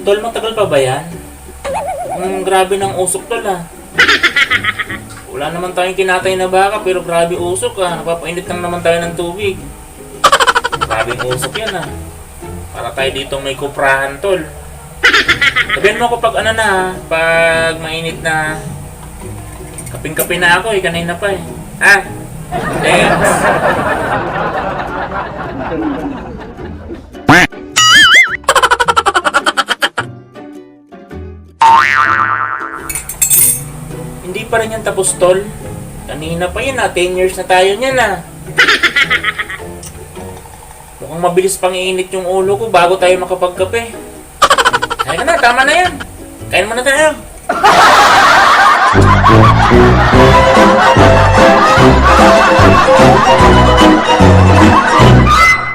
Tol, matagal pa ba yan? Mm, grabe ng usok tol ah. Wala naman tayong kinatay na baka pero grabe usok ah. Napapainit lang naman tayo ng tubig. Grabe usok yan ah. Para tayo dito may kuprahan tol. Sabihan mo ako pag ano na ah, pag mainit na kaping-kape na ako eh, kanina pa eh. Ah, thanks. Hindi pa rin yan tapos, tol. Kanina pa yun ah, 10 years na tayo niyan ah. Mukhang mabilis pang iinit yung ulo ko bago tayo makapagkape. Ay na, tama na yan. Kain mo na tayo.